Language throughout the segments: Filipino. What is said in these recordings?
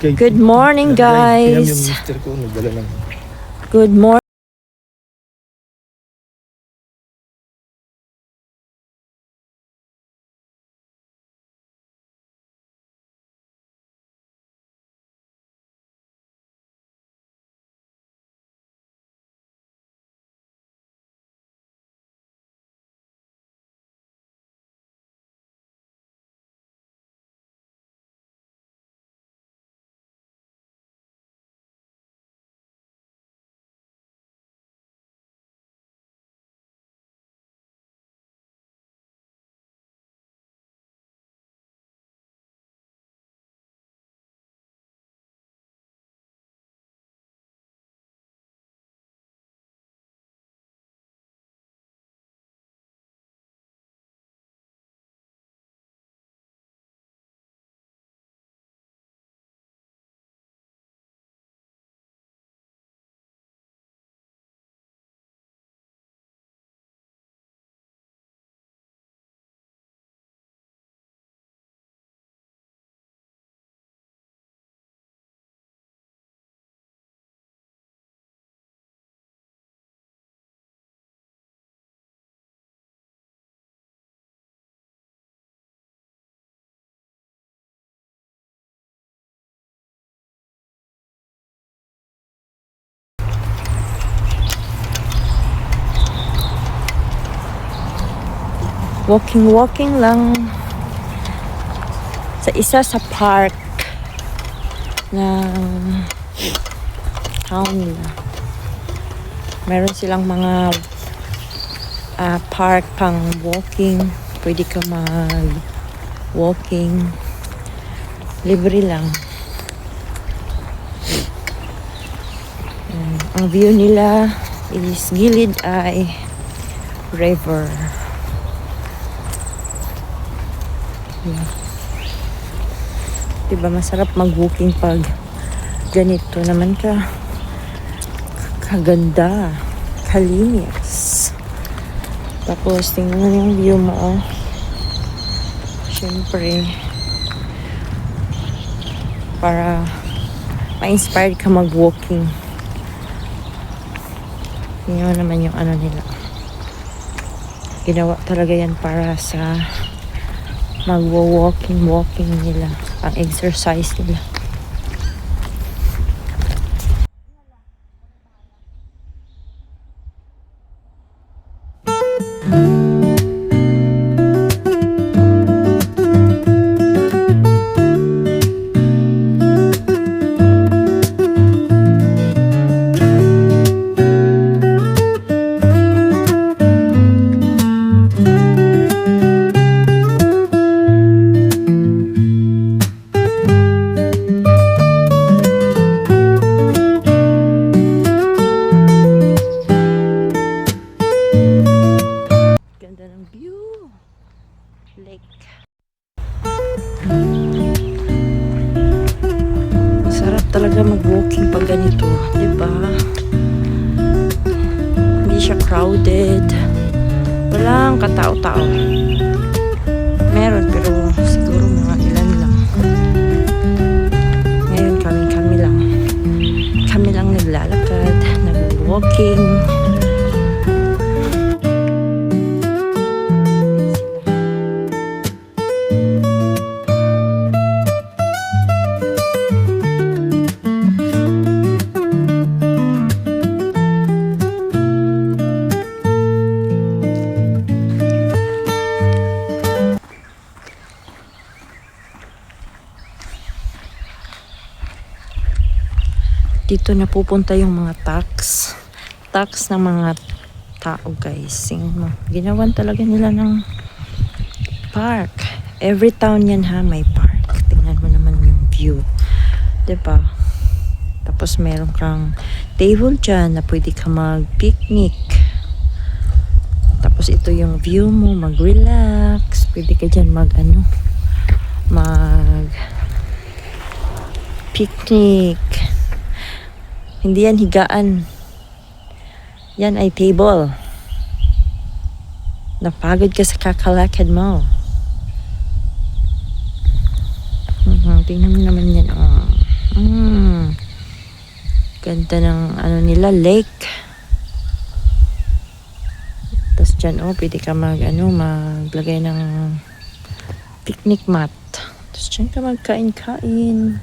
Good morning, guys. Good morning. Walking, walking lang sa isa sa park ng town nila. Meron silang mga ah, park pang walking. Pwede ka mag walking. Libre lang. Ang view nila is gilid ay river. Diba masarap mag-walking pag ganito naman ka kaganda kalinis. Tapos tingnan mo yung view mo oh. syempre para ma-inspired ka mag-walking. Tingnan naman yung ano nila. Ginawa talaga yan para sa magwo-walking walking nila. Ang exercise nila dito na pupunta yung mga tax. Tax ng mga tao guys. Mo. Ginawan talaga nila ng park. Every town yan ha, may park. Tingnan mo naman yung view. ba? Tapos meron kang table dyan na pwede ka mag-picnic. Tapos ito yung view mo, mag-relax. Pwede ka dyan mag ano, mag picnic. Hindi yan higaan. Yan ay table. Napagod ka sa kakalakad mo. Mhm, tingnan mo naman yan. Oh. ganda ng ano nila, lake. Tapos dyan, oh, pwede ka mag, ano, maglagay ng picnic mat. Tapos dyan ka magkain-kain.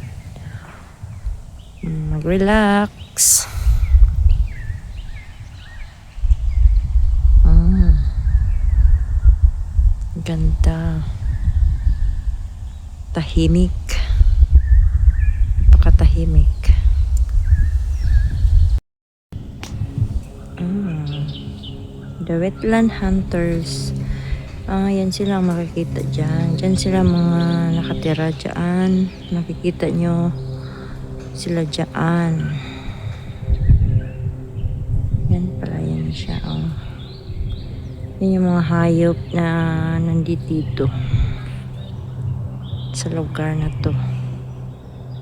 Mag-relax. Mm. Ganda. Tahimik. Napakatahimik. Mm. The wetland hunters. Ah, yan sila makikita dyan. Dyan sila mga nakatira dyan. Nakikita nyo sila dyan. Yan pala yan siya. Oh. Yan yung mga hayop na nandito dito. Sa lugar na to.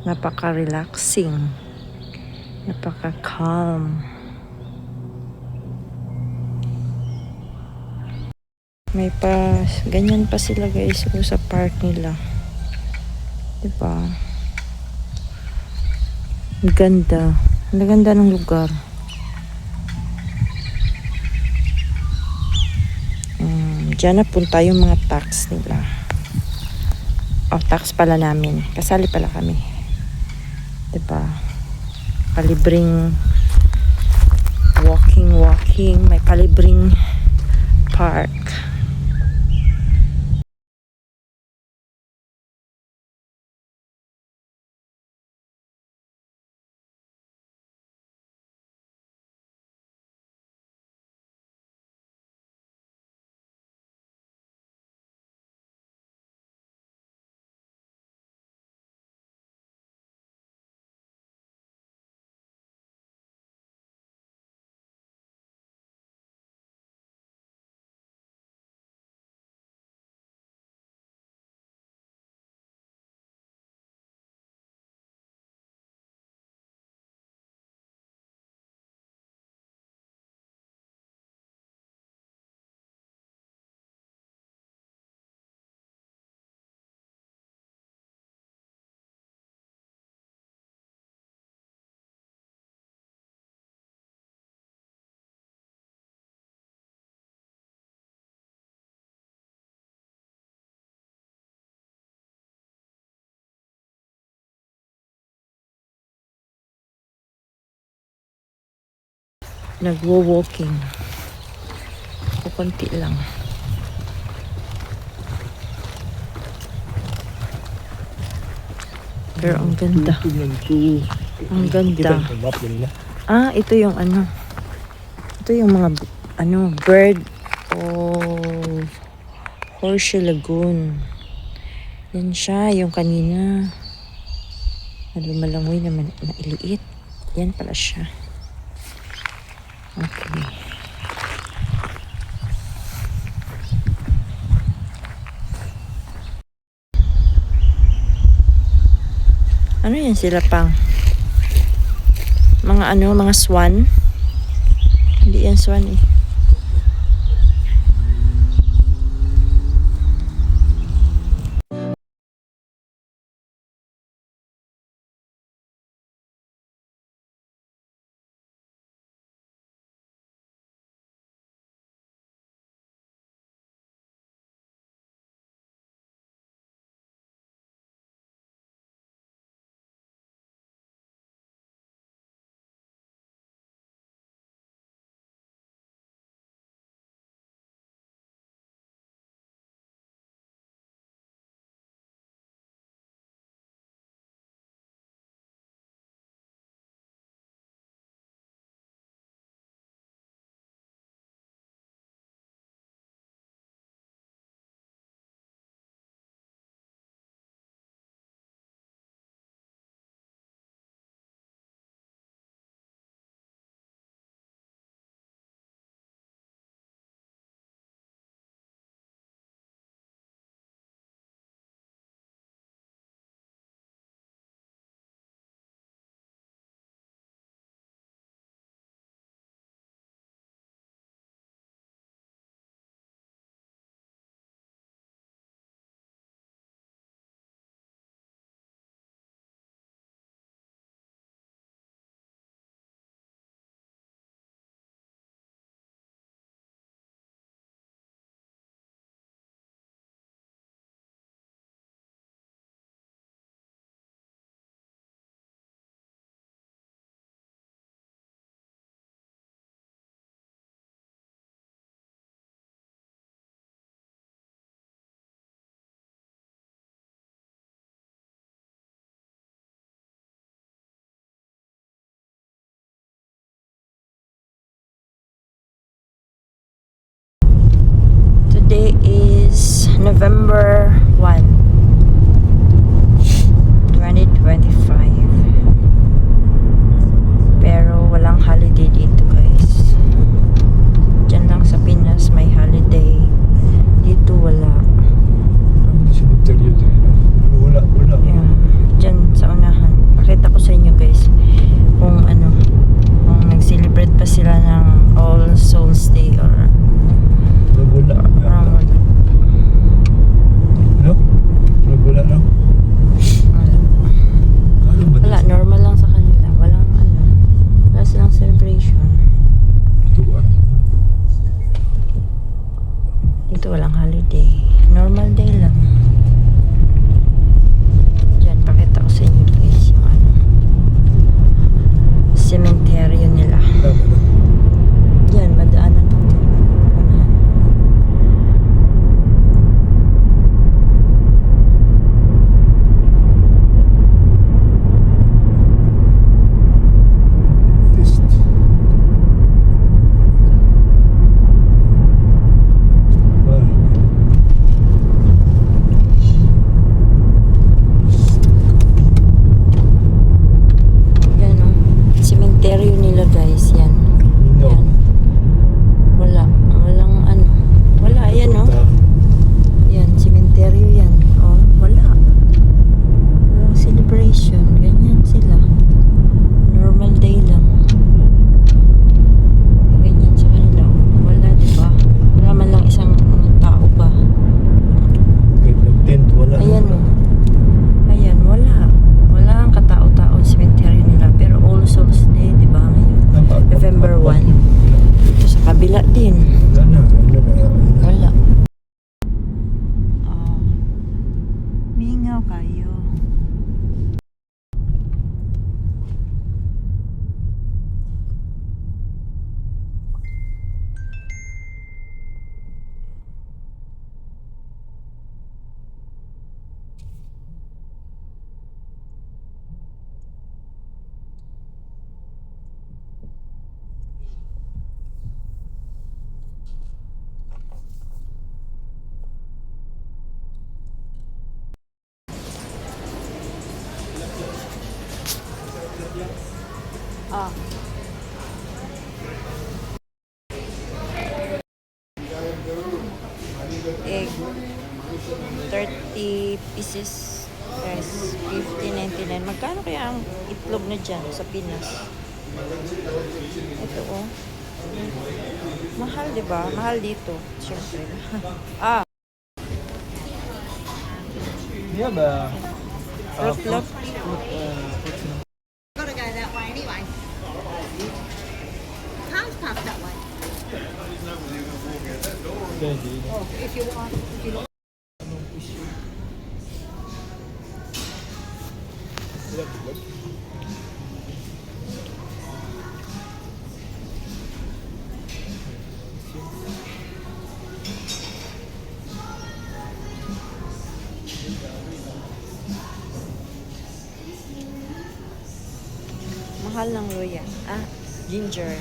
Napaka-relaxing. Napaka-calm. May pa, ganyan pa sila guys oh, sa park nila. Diba? Ang ganda. Ang ganda ng lugar. Mm, Diyan na punta yung mga tax nila. Oh, tax pala namin. Kasali pala kami. Diba? Palibring walking, walking. May palibring park. Nagwo-walking. O konti lang. Pero ang ganda. Ang ganda. Ah, ito yung ano. Ito yung mga ano, bird of Horseshoe Lagoon. Yan siya, yung kanina. Na lumalangoy naman na iliit. Yan pala siya. Okay. Ano yan sila pang? Mga ano, mga swan? Hindi yan swan eh. November 1, Egg. 30 pieces. Guys, 50.99. Magkano kaya ang itlog na dyan sa Pinas? Ito oh. Mahal, di ba? Mahal dito. Siyempre. ah, Yeah, ba? fruit loaf. Pwede. If you want, if you want. Mahal ng luya. Ah, ginger.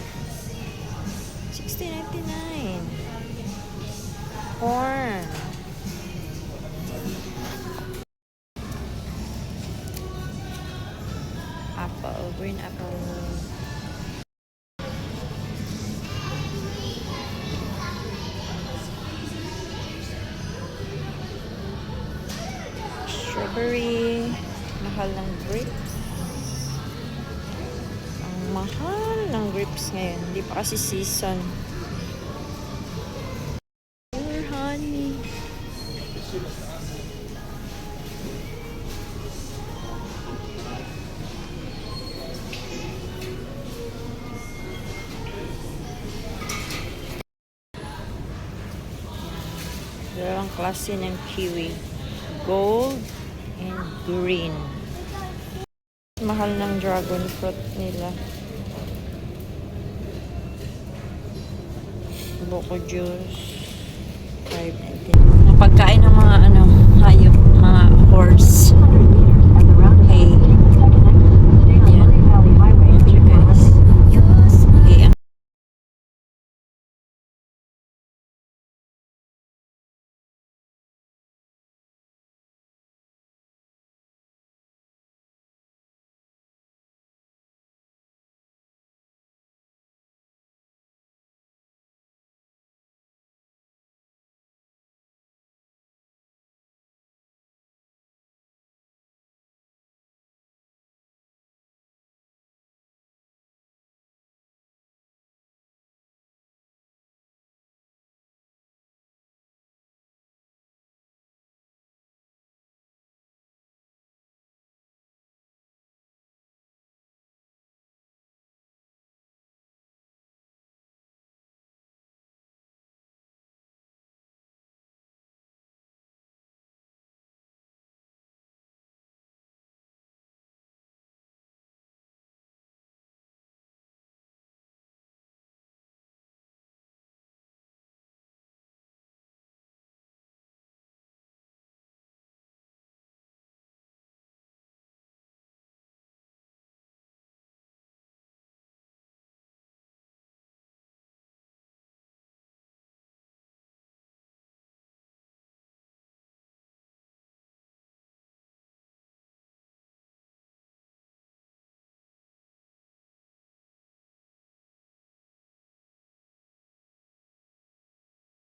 Apple, green apple. Strawberry. Mahal ng grapes. Ang mahal ng grapes ngayon. Hindi pa kasi season. Dalawang klase ng kiwi. Gold and green. Mahal ng dragon fruit nila. Buko juice. 5.90. Ang pagkain ng mga ano, hayop, mga horse.